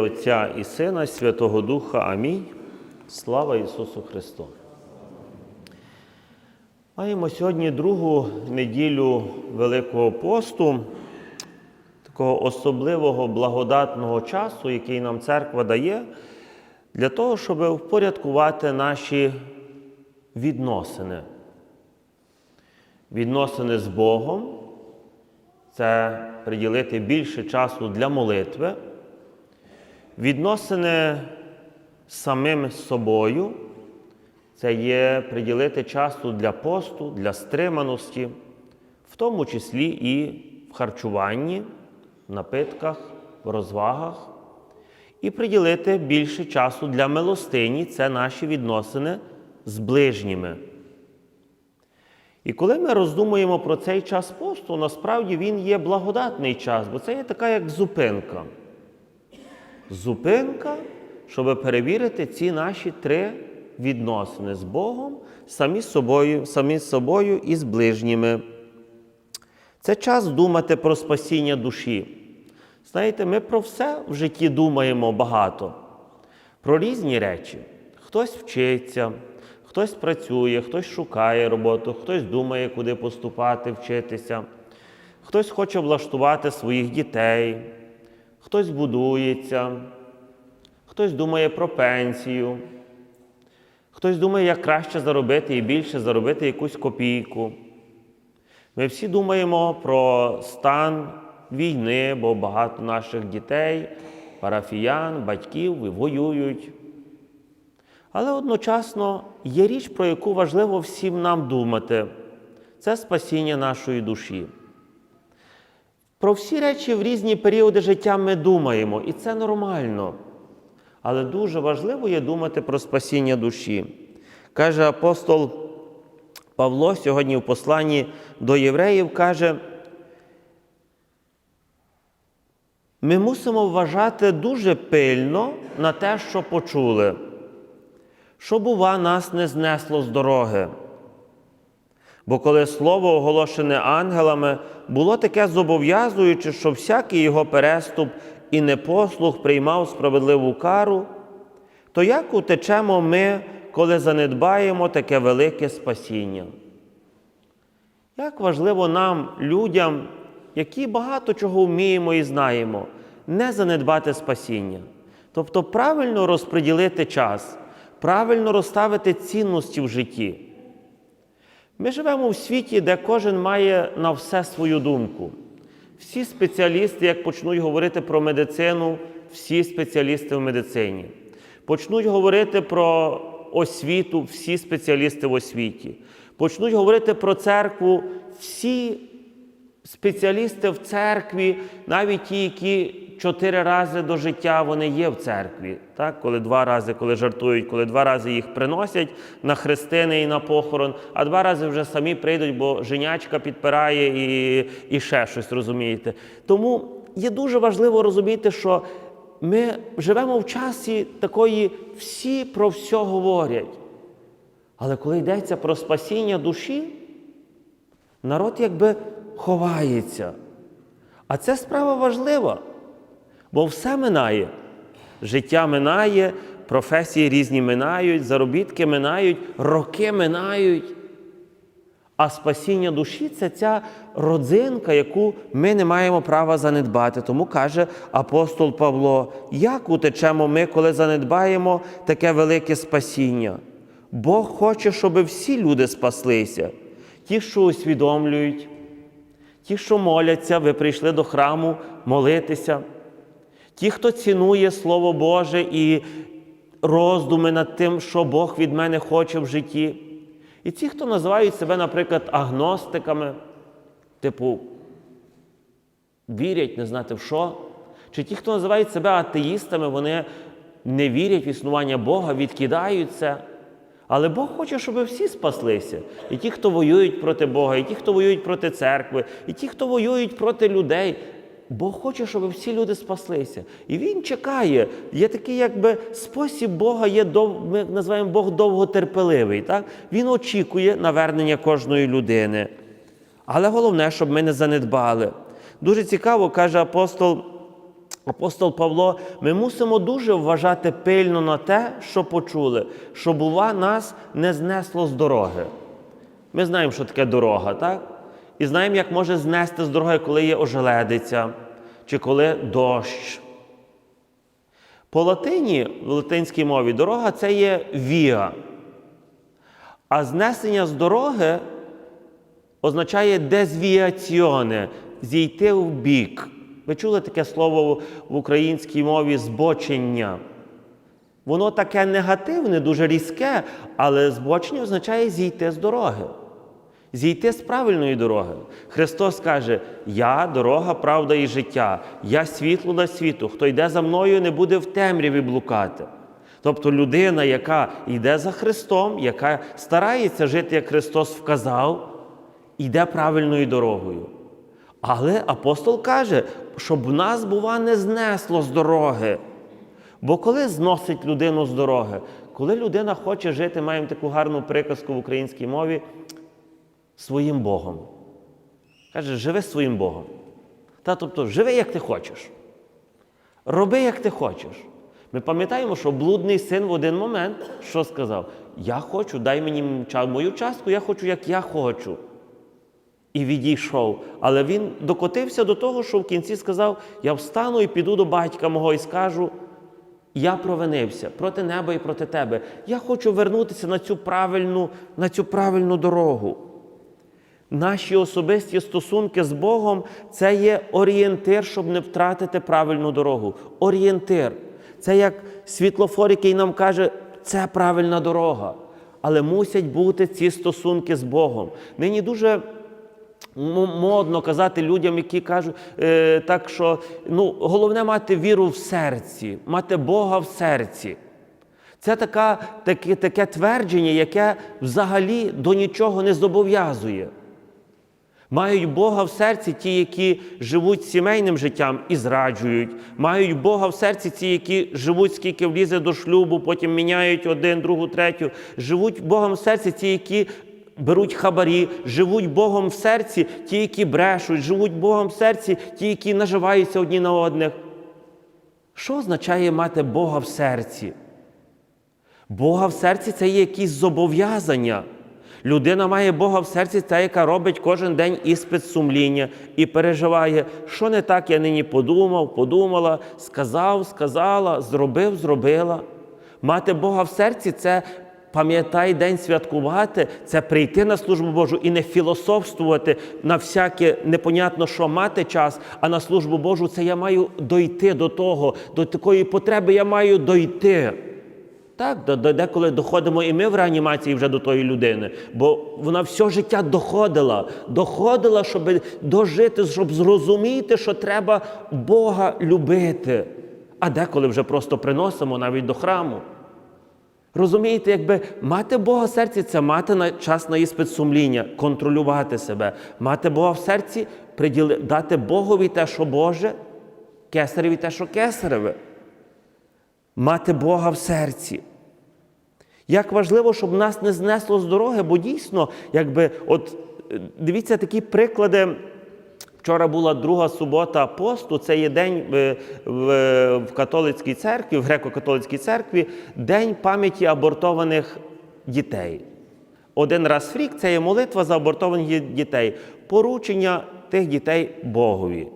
Отця і Сина, Святого Духа. Амінь. Слава Ісусу Христу. Маємо сьогодні другу неділю Великого посту, такого особливого благодатного часу, який нам церква дає, для того, щоб впорядкувати наші відносини. Відносини з Богом це приділити більше часу для молитви. Відносини з самим собою. Це є приділити часу для посту, для стриманості, в тому числі і в харчуванні, в напитках, в розвагах, і приділити більше часу для милостині це наші відносини з ближніми. І коли ми роздумуємо про цей час посту, насправді він є благодатний час, бо це є така як зупинка зупинка, щоб перевірити ці наші три відносини з Богом, самі з собою, самі з собою і з ближніми. Це час думати про спасіння душі. Знаєте, ми про все в житті думаємо багато, про різні речі. Хтось вчиться, хтось працює, хтось шукає роботу, хтось думає, куди поступати, вчитися, хтось хоче влаштувати своїх дітей хтось будується, хтось думає про пенсію, хтось думає, як краще заробити і більше заробити якусь копійку. Ми всі думаємо про стан війни, бо багато наших дітей, парафіян, батьків воюють. Але одночасно є річ, про яку важливо всім нам думати це спасіння нашої душі. Про всі речі в різні періоди життя ми думаємо, і це нормально. Але дуже важливо є думати про спасіння душі. Каже апостол Павло сьогодні в посланні до євреїв каже, ми мусимо вважати дуже пильно на те, що почули, що, бува, нас не знесло з дороги. Бо коли слово, оголошене ангелами, було таке зобов'язуюче, що всякий його переступ і непослух приймав справедливу кару, то як утечемо ми, коли занедбаємо таке велике спасіння? Як важливо нам, людям, які багато чого вміємо і знаємо, не занедбати спасіння, тобто правильно розподілити час, правильно розставити цінності в житті. Ми живемо в світі, де кожен має на все свою думку. Всі спеціалісти, як почнуть говорити про медицину, всі спеціалісти в медицині. Почнуть говорити про освіту, всі спеціалісти в освіті. Почнуть говорити про церкву, всі спеціалісти в церкві, навіть ті, які чотири рази до життя вони є в церкві. Так? Коли два рази, коли жартують, коли два рази їх приносять на хрестини і на похорон, а два рази вже самі прийдуть, бо женячка підпирає і, і ще щось розумієте. Тому є дуже важливо розуміти, що ми живемо в часі такої, всі про все говорять. Але коли йдеться про спасіння душі, народ якби ховається. А це справа важлива, бо все минає. Життя минає, професії різні минають, заробітки минають, роки минають. А спасіння душі це ця родзинка, яку ми не маємо права занедбати. Тому каже апостол Павло, як утечемо ми, коли занедбаємо таке велике спасіння? Бог хоче, щоб всі люди спаслися, ті, що усвідомлюють, ті, що моляться, ви прийшли до храму молитися, ті, хто цінує Слово Боже і роздуми над тим, що Бог від мене хоче в житті. І ті, хто називають себе, наприклад, агностиками, типу, вірять, не знати в що. Чи ті, хто називають себе атеїстами, вони не вірять в існування Бога, відкидають це. Але Бог хоче, щоб всі спаслися. І ті, хто воюють проти Бога, і ті, хто воюють проти церкви, і ті, хто воюють проти людей. Бог хоче, щоб всі люди спаслися. І Він чекає. Є такий, якби спосіб Бога є ми називаємо Бог довготерпеливий. Так? Він очікує навернення кожної людини. Але головне, щоб ми не занедбали. Дуже цікаво, каже апостол апостол Павло, ми мусимо дуже вважати пильно на те, що почули, щоб, бува, нас не знесло з дороги. Ми знаємо, що таке дорога, так? І знаємо, як може знести з дороги, коли є ожеледиця, чи коли дощ. По латині, в латинській мові, дорога це є віа. А знесення з дороги означає дезвіаціоне зійти в бік. Ви чули таке слово в українській мові збочення? Воно таке негативне, дуже різке, але збочення означає зійти з дороги. Зійти з правильної дороги. Христос каже: Я дорога, правда і життя, я світло на світу. Хто йде за мною, не буде в темряві блукати. Тобто людина, яка йде за Христом, яка старається жити, як Христос вказав, йде правильною дорогою. Але апостол каже, щоб нас, бува, не знесло з дороги. Бо коли зносить людину з дороги, коли людина хоче жити, маємо таку гарну приказку в українській мові своїм Богом. Каже, живи своїм Богом. Та тобто, живи, як ти хочеш. Роби, як ти хочеш. Ми пам'ятаємо, що блудний син в один момент що сказав? Я хочу, дай мені мою частку, я хочу, як я хочу. І відійшов. Але він докотився до того, що в кінці сказав: Я встану і піду до батька мого і скажу: я провинився проти неба і проти тебе. Я хочу вернутися на цю правильну, на цю правильну дорогу. Наші особисті стосунки з Богом це є орієнтир, щоб не втратити правильну дорогу. Орієнтир. Це як світлофор, який нам каже, це правильна дорога. Але мусять бути ці стосунки з Богом. Нині дуже модно казати людям, які кажуть е, так, що ну, головне мати віру в серці, мати Бога в серці. Це така, таке, таке твердження, яке взагалі до нічого не зобов'язує. Мають Бога в серці ті, які живуть сімейним життям і зраджують. Мають Бога в серці ті, які живуть, скільки влізе до шлюбу, потім міняють один, другу, третю. Живуть Богом в серці ті, які беруть хабарі, живуть Богом в серці ті, які брешуть, живуть Богом в серці ті, які наживаються одні на одних. Що означає мати Бога в серці? Бога в серці це є якісь зобов'язання. Людина має Бога в серці, та, яка робить кожен день іспит сумління і переживає, що не так я нині подумав, подумала, сказав, сказала, зробив, зробила. Мати Бога в серці це пам'ятай день святкувати, це прийти на службу Божу і не філософствувати на всяке непонятно, що мати час, а на службу Божу це я маю дойти до того, до такої потреби я маю дойти. Так, деколи доходимо і ми в реанімації вже до тої людини, бо вона все життя доходила, доходила, щоб дожити, щоб зрозуміти, що треба Бога любити. А деколи вже просто приносимо навіть до храму. Розумієте, якби мати Бога в серці це мати на час на іспит сумління, контролювати себе, мати Бога в серці, приділи, дати Богові те, що Боже, кесареві те, що кесареве. Мати Бога в серці. Як важливо, щоб нас не знесло з дороги, бо дійсно, якби, от дивіться такі приклади. Вчора була друга субота посту, це є день е, в католицькій церкві, в греко-католицькій церкві, день пам'яті абортованих дітей. Один раз в рік це є молитва за абортованих дітей, поручення тих дітей Богові.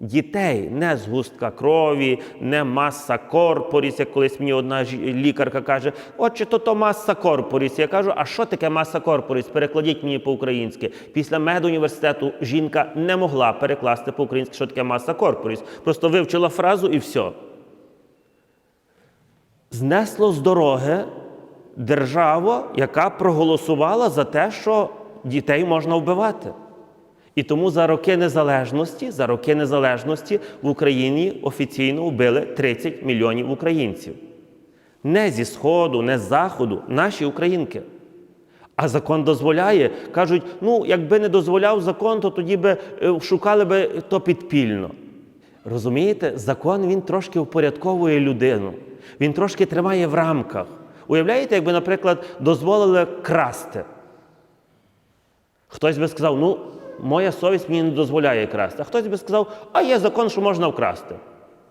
Дітей не згустка крові, не маса корпоріс, як колись мені одна лікарка каже, отче, то то маса корпоріс. Я кажу, а що таке маса корпоріс? Перекладіть мені по-українськи. Після медуніверситету жінка не могла перекласти по-українськи, що таке маса корпоріс. Просто вивчила фразу і все. Знесло з дороги державу, яка проголосувала за те, що дітей можна вбивати. І тому за роки незалежності, за роки незалежності в Україні офіційно вбили 30 мільйонів українців. Не зі Сходу, не з Заходу, наші українки. А закон дозволяє. Кажуть, ну, якби не дозволяв закон, то тоді би е, шукали би то підпільно. Розумієте, закон він трошки впорядковує людину, він трошки тримає в рамках. Уявляєте, якби, наприклад, дозволили красти. Хтось би сказав, ну, моя совість мені не дозволяє красти. А хтось би сказав, а є закон, що можна вкрасти.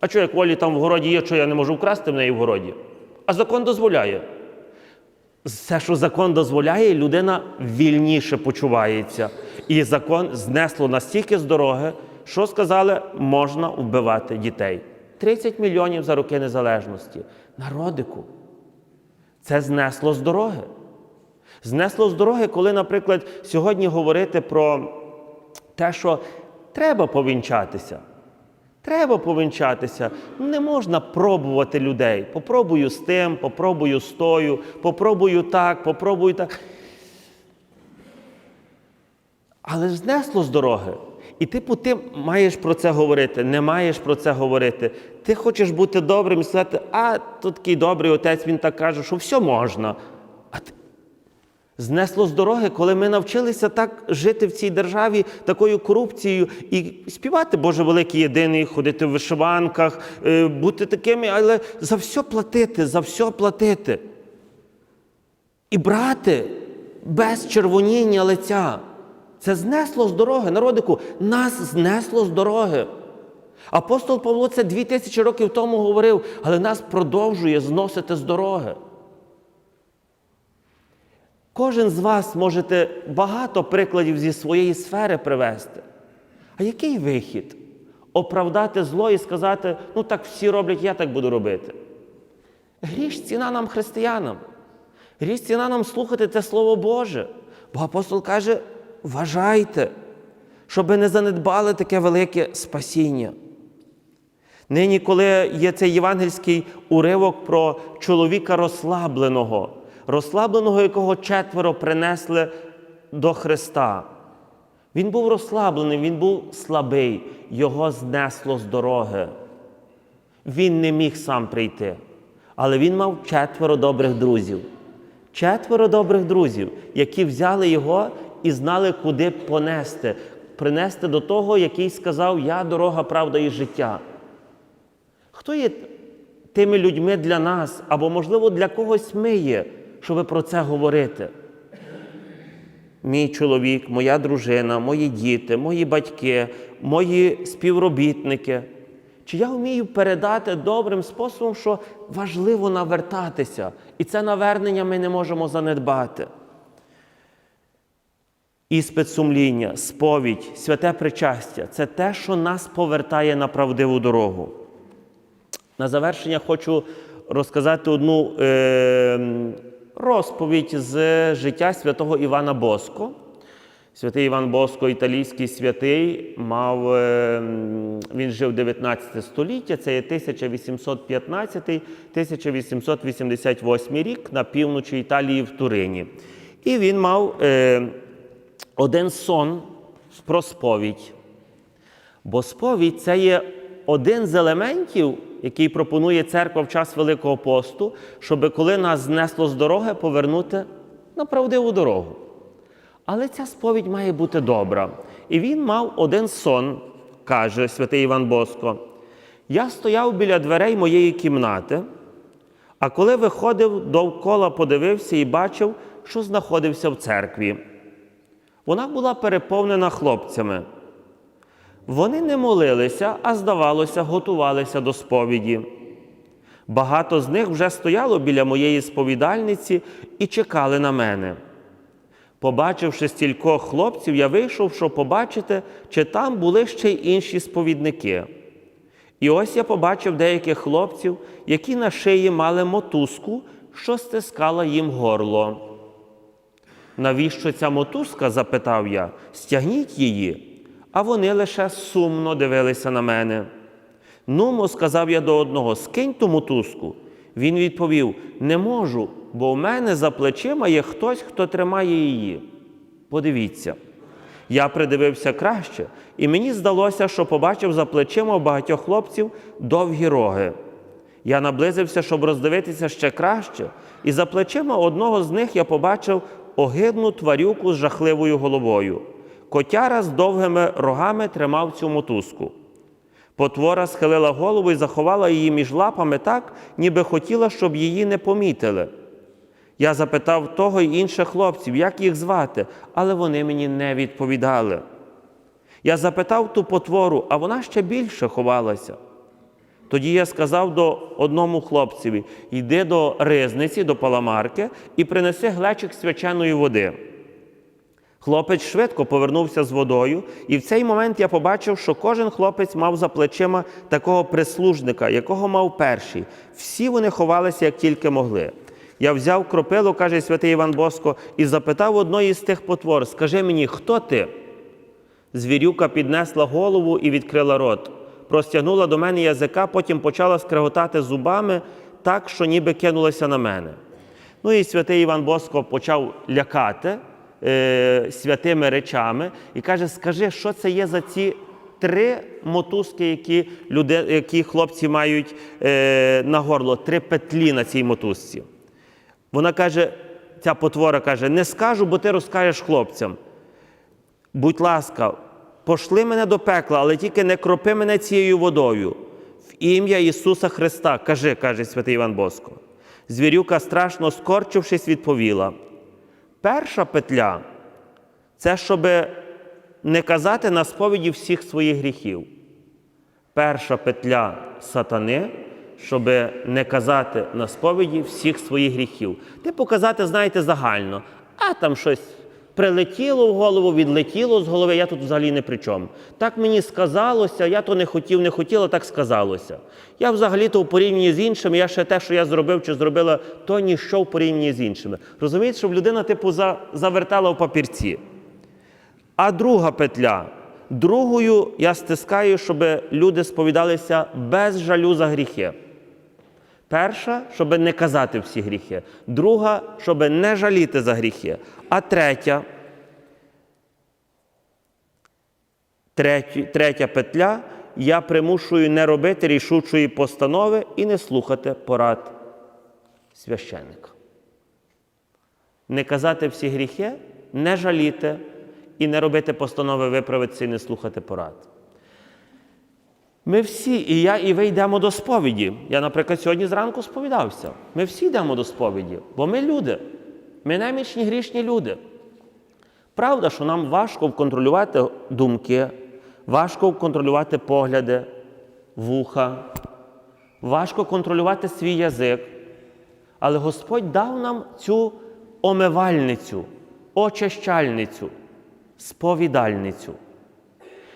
А що як волі там в городі є, що я не можу вкрасти в неї в городі? А закон дозволяє. Все, що закон дозволяє, людина вільніше почувається. І закон знесло настільки з дороги, що сказали, можна вбивати дітей. 30 мільйонів за роки незалежності. Народику. Це знесло з дороги. Знесло з дороги, коли, наприклад, сьогодні говорити про те, що треба повінчатися. Треба повінчатися. Не можна пробувати людей. Попробую з тим, попробую з тою, попробую так, попробую так. Але ж знесло з дороги. І типу, ти маєш про це говорити, не маєш про це говорити. Ти хочеш бути добрим і сказати, а тут такий добрий отець, він так каже, що все можна. Знесло з дороги, коли ми навчилися так жити в цій державі такою корупцією і співати Боже великий єдиний, ходити в вишиванках, е, бути такими, але за все платити, за все платити. І брати без червоніння лиця. Це знесло з дороги, народику, нас знесло з дороги. Апостол Павло це дві тисячі років тому говорив, але нас продовжує зносити з дороги. Кожен з вас можете багато прикладів зі своєї сфери привести. А який вихід? Оправдати зло і сказати, ну так всі роблять, я так буду робити. Гріш ціна нам, християнам. Гріш ціна нам слухати це Слово Боже. Бо апостол каже, вважайте, щоб не занедбали таке велике спасіння. Нині, коли є цей євангельський уривок про чоловіка розслабленого, розслабленого, якого четверо принесли до Христа. Він був розслаблений, він був слабий, його знесло з дороги. Він не міг сам прийти, але він мав четверо добрих друзів. Четверо добрих друзів, які взяли його і знали, куди понести, принести до того, який сказав: Я дорога, правда і життя. Хто є тими людьми для нас, або, можливо, для когось ми є, щоб про це говорити? Мій чоловік, моя дружина, мої діти, мої батьки, мої співробітники. Чи я вмію передати добрим способом, що важливо навертатися, і це навернення ми не можемо занедбати. Іспит сумління, сповідь, святе причастя це те, що нас повертає на правдиву дорогу. На завершення хочу розказати одну е, розповідь з життя святого Івана Боско. Святий Іван Боско, італійський святий, мав, е, він жив 19 століття, це є 1815-1888 рік на півночі Італії в Турині. І він мав е, один сон про сповідь. Бо сповідь це є один з елементів, який пропонує церква в час Великого посту, щоб коли нас знесло з дороги, повернути на правдиву дорогу. Але ця сповідь має бути добра. І він мав один сон, каже святий Іван Боско. Я стояв біля дверей моєї кімнати, а коли виходив довкола, подивився і бачив, що знаходився в церкві. Вона була переповнена хлопцями. Вони не молилися, а здавалося, готувалися до сповіді. Багато з них вже стояло біля моєї сповідальниці і чекали на мене. Побачивши стількох хлопців, я вийшов, щоб побачити, чи там були ще й інші сповідники. І ось я побачив деяких хлопців, які на шиї мали мотузку, що стискала їм горло. Навіщо ця мотузка? запитав я, стягніть її. А вони лише сумно дивилися на мене. Нумо, сказав я до одного, скинь ту мотузку. Він відповів: Не можу, бо в мене за плечима є хтось, хто тримає її. Подивіться. Я придивився краще, і мені здалося, що побачив за плечима у багатьох хлопців довгі роги. Я наблизився, щоб роздивитися ще краще, і за плечима одного з них я побачив огидну тварюку з жахливою головою. Котяра з довгими рогами тримав цю мотузку. Потвора схилила голову і заховала її між лапами так, ніби хотіла, щоб її не помітили. Я запитав того й інших хлопців, як їх звати, але вони мені не відповідали. Я запитав ту потвору, а вона ще більше ховалася. Тоді я сказав до одному хлопцеві: йди до ризниці, до паламарки і принеси глечик свяченої води. Хлопець швидко повернувся з водою, і в цей момент я побачив, що кожен хлопець мав за плечима такого прислужника, якого мав перший. Всі вони ховалися, як тільки могли. Я взяв кропилу, каже святий Іван Боско, і запитав одної з тих потвор: Скажи мені, хто ти? Звірюка піднесла голову і відкрила рот. Простягнула до мене язика, потім почала скреготати зубами так, що ніби кинулася на мене. Ну і святий Іван Боско почав лякати е, святими речами і каже: Скажи, що це є за ці три мотузки, які, люди, які хлопці мають е, на горло, три петлі на цій мотузці. Вона каже, ця потвора каже: не скажу, бо ти розкажеш хлопцям. Будь ласка, пошли мене до пекла, але тільки не кропи мене цією водою. В ім'я Ісуса Христа, кажи, каже святий Іван Боско. Звірюка, страшно скорчившись, відповіла. Перша петля це щоб не казати на сповіді всіх своїх гріхів. Перша петля сатани, щоб не казати на сповіді всіх своїх гріхів. Ти показати, знаєте, загально, а там щось прилетіло в голову, відлетіло з голови, я тут взагалі не при чому. Так мені сказалося, я то не хотів, не хотіла, так сказалося. Я взагалі-то в порівнянні з іншими, я ще те, що я зробив чи зробила, то ніщо в порівнянні з іншими. Розумієте, щоб людина, типу, за- завертала в папірці. А друга петля. Другою я стискаю, щоб люди сповідалися без жалю за гріхи. Перша, щоб не казати всі гріхи. Друга, щоб не жаліти за гріхи. А третя, третя, петля, я примушую не робити рішучої постанови і не слухати порад священника. Не казати всі гріхи, не жаліти і не робити постанови виправитися і не слухати порад. Ми всі, і я, і ви йдемо до сповіді. Я, наприклад, сьогодні зранку сповідався. Ми всі йдемо до сповіді, бо ми люди. Ми немічні грішні люди. Правда, що нам важко контролювати думки, важко контролювати погляди, вуха, важко контролювати свій язик. Але Господь дав нам цю омивальницю, очищальницю, сповідальницю.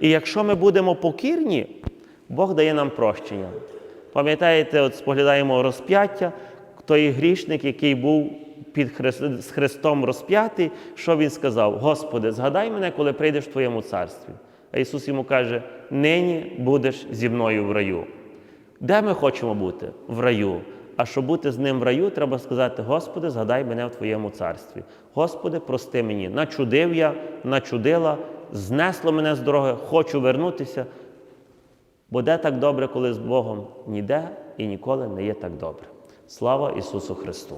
І якщо ми будемо покірні, Бог дає нам прощення. Пам'ятаєте, от споглядаємо розп'яття, той грішник, який був під Христ... з Христом розп'ятий, що він сказав? Господи, згадай мене, коли прийдеш в Твоєму царстві. А Ісус йому каже: нині будеш зі мною в раю. Де ми хочемо бути? В раю. А щоб бути з ним в раю, треба сказати: Господи, згадай мене в Твоєму царстві. Господи, прости мені. Начудив я, начудила, знесло мене з дороги, хочу вернутися. Бо де так добре, коли з Богом ніде і ніколи не є так добре. Слава Ісусу Христу!